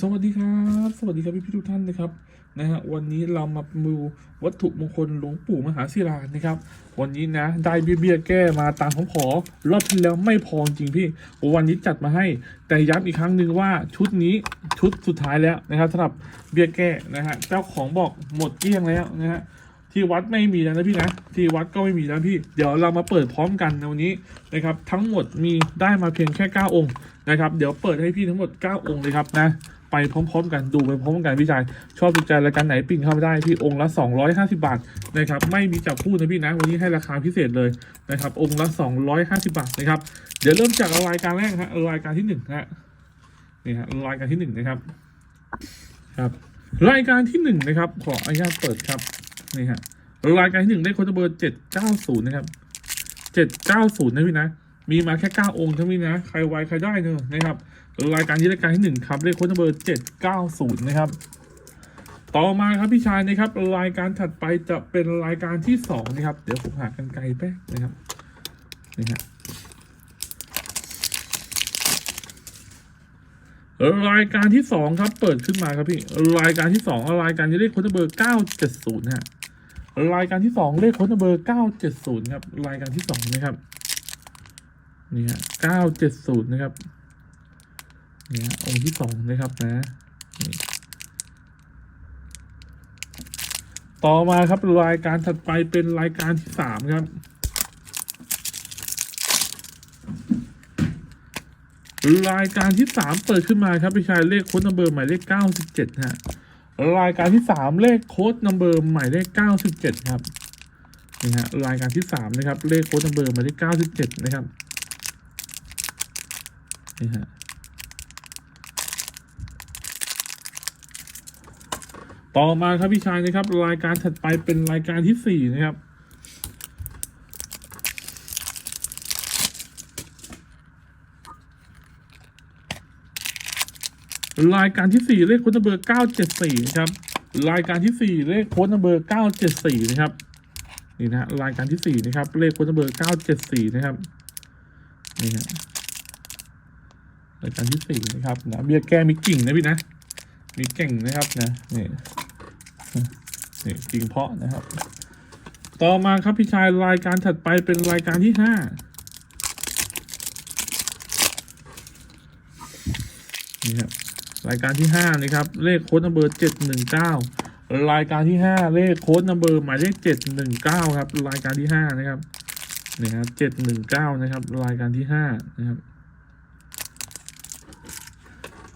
สวัสดีครับ สวัสดีครับพี่พี่ทุกท่านนะครับนะฮะวันนี้เรามาดูวัตถุมงคลหลวงปู่มหาศิลานะครับ วันนี้นะได้เบี้ยเบี้ยแก้มาตามของขอรอบที่แล้วไม่พอจริงพี่ วันนี้จัดมาให้ แต่ย้ำอีกครั้งหนึ่งว่าชุดนี้ชุดสุดท้ายแล้วนะครับสำหรับเบี้ยแก้นะฮะเจ้าของบอกหมดเกลี้ยงแล้วนะฮะที่วัดไม่มีแล้วนะพี่นะที่วัดก็ไม่มีแล้วพี่ เดี๋ยวเรามาเปิดพร้อมกันในวันนี้นะครับ ทั้งหมดมีได้มาเพียงแค่ 9 องค์นะครับ เดี๋ยวเปิดให้พี่ทั้งหมด 9 องค์เลยครับนะ ไปพร้อมๆ กันดูไปพร้อมกันพี่ชาย ชอบถูกใจรายการไหนปิ่งเข้ามาได้ที่องค์ละ 250 บาทนะครับไม่มีจับคู่นะพี่นะวันนี้ให้ราคาพิเศษเลยนะครับองค์ละ 250 บาทนะครับเดี๋ยวเริ่มจากรายการแรกฮะรายการที่หนึ่งฮะนี่ฮะรายการที่หนึ่งนะครับครับรายการที่หนึ่งนะครับขออนุญาตเปิดครับนี่ฮะรายการที่หนึ่งได้โค้ดเบอร์เจ็ดเก้าศูนย์นะครับเจ็ดเก้าศูนย์นะพี่นะมีมาแค่เก้าองค์เท่านี้นะ ใครไวใครได้เนอะนะครับ รายการที่รายการที่หนึ่งครับเลขโค้ดเบอร์เจ็ดเก้าศูนย์นะครับ ต่อมาครับพี่ชายนะครับ รายการถัดไปจะเป็นรายการที่สองนะครับ เดี๋ยวผมหากันไกลแป๊บนะครับนี่ฮะรายการที่สองครับ เปิดขึ้นมาครับพี่รายการที่สองรายการที่เลขโค้ดเบอร์เก้าเจ็ดศูนย์ฮะรายการที่สองเลขโค้ดเบอร์เก้าเจ็ดศูนย์ครับรายการที่สองนะครับนี่ฮะเก้าเจ็ดศูนย์นะครับ นี่ฮะองค์ที่สองนะครับนะต่อมาครับรายการถัดไปเป็นรายการที่สามครับ รายการที่สามเปิดขึ้นมาครับพี่ชายเลขโค้ดนัมเบอร์หมายเลขเก้าสิบเจ็ดฮะรายการที่สามเลขโค้ดนัมเบอร์หมายเลขเก้าสิบเจ็ดครับนี่ฮะรายการที่สามนะครับเลขโค้ดนัมเบอร์หมายเลขเก้าสิบเจ็ดนะครับนี่ฮะ ต่อมาครับพี่ชายนะครับ รายการถัดไปเป็นรายการที่สี่นะครับ รายการที่สี่เลขโค้ดนัมเบอร์เก้าเจ็ดสี่นะครับ รายการที่สี่เลขโค้ดนัมเบอร์เก้าเจ็ดสี่นะครับนี่นะรายการที่สี่นะครับ เลขโค้ดนัมเบอร์เก้าเจ็ดสี่นะครับนี่ฮะรายการที่สี่นะครับนะเบียร์แก้มีกิ่งนะพี่นะ มีเก่งนะครับนะนี่ นี่กิ่งเพาะนะครับ ต่อมาครับพี่ชายรายการถัดไปเป็นรายการที่ห้านี่ครับรายการที่ห้านะครับ เลขโค้ดนัมเบอร์เจ็ดหนึ่งเก้ารายการที่ห้าเลขโค้ดนัมเบอร์หมายเลขเจ็ดหนึ่งเก้าครับ รายการที่ห้านะครับนี่ครับเจ็ดหนึ่งเก้านะครับ รายการที่ห้านะครับ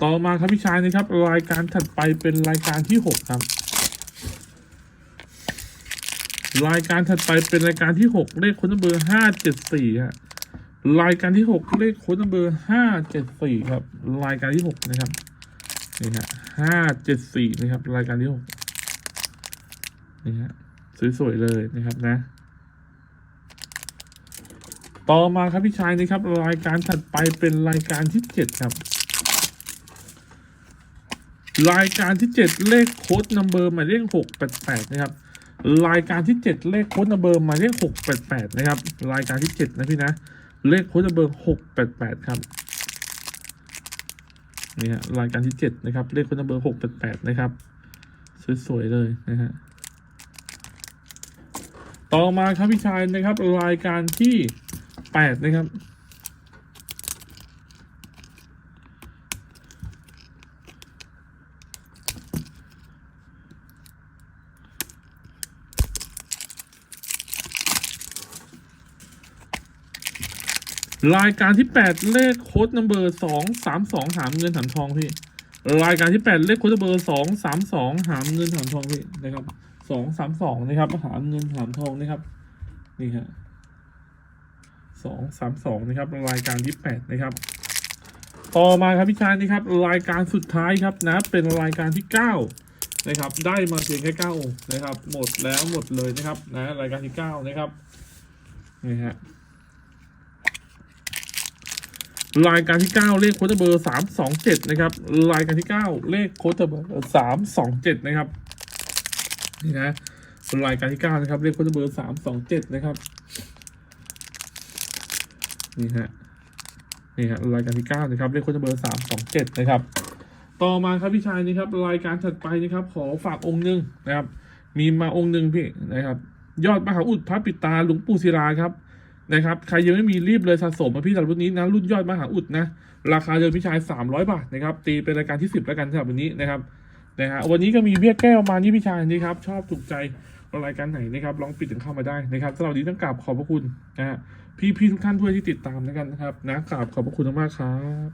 ต่อมาครับพี่ชายนะครับ รายการถัดไปเป็นรายการที่หกครับ รายการถัดไปเป็นรายการที่หกเลขค้นัมเบอร์ห้าเจ็ดสี่ฮะรายการที่หกเลขค้นัมเบอร์ห้าเจ็ดสี่ครับ รายการที่หกนะครับนี่ฮะห้าเจ็ดสี่นะครับ รายการที่หกนี่ฮะสวยๆเลยนะครับนะ ต่อมาครับพี่ชายนะครับ รายการถัดไปเป็นรายการที่เจ็ดครับรายการที่เจ็ดเลขโค้ดนัมเบอร์หมายเลขหกแปดแปดนะครับ รายการที่เจ็ดเลขโค้ดนัมเบอร์มาเลขหกแปดแปดนะครับ รายการที่เจ็ดนะพี่นะ เลขโค้ดนัมเบอร์หกแปดแปดครับนี่ฮะรายการที่เจ็ดนะครับ เลขโคนนัมเบอร์หกแปดแปดนะครับ สวยๆเลยนะฮะต่อมาครับพี่ชายนะครับ รายการที่แปดนะครับ รายการที่แปดเลขโค้ดนัมเบอร์สองสามสองหามเงินหามทองพี่ รายการที่แปดเลขโค้ดนัมเบอร์สองสามสองหามเงินหามทองพี่นะครับสองสามสองนะครับหามเงินหามทองนะครับนี่ฮะสองสามสองนะครับ รายการที่แปดนะครับ ต่อมาครับพี่ชายนะครับ รายการสุดท้ายครับนะ เป็นรายการที่เก้านะครับ ได้มาเพียงแค่เก้าองค์นะครับ หมดแล้วหมดเลยนะครับนะรายการที่เก้านะครับนี่ฮะ รายการที่เก้าเลขโค้ดเบอร์สามสองเจ็ดนะครับ รายการที่เก้าเลขโค้ดเบอร์สามสองเจ็ดนะครับ นี่นะรายการที่เก้านะครับ เลขโค้ดเบอร์สามสองเจ็ดนะครับ นี่ฮะ นี่ฮะรายการที่เก้านะครับ เลขโค้ดเบอร์สามสองเจ็ดนะครับ ต่อมาครับพี่ชายนี่ครับ รายการถัดไปนะครับ ขอฝากองค์หนึ่งนะครับ มีมาองค์หนึ่งพี่นะครับ ยอดมหาอุดพระปิตาหลวงปู่ศิลาครับ นะครับ ใครยังไม่มีรีบเลยสะสมมาพี่สำหรับรุ่นนี้นะรุ่นยอดมหาอุดนะ ราคาเดิมพี่ชายสามร้อยบาทนะครับ ตีเป็นรายการที่สิบแล้วกันสำหรับวันนี้นะครับนะฮะวันนี้ก็มีเบี้ยแก้วมานี่พี่ชายนี่ครับ ชอบถูกใจรายการไหนนะครับลองปิดถึงเข้ามาได้นะครับสำหรับวันนี้ต้องกราบขอบพระคุณนะฮะพี่ๆทุกท่านด้วยที่ติดตามนะครับนะครับนะกราบขอบพระคุณมากครับ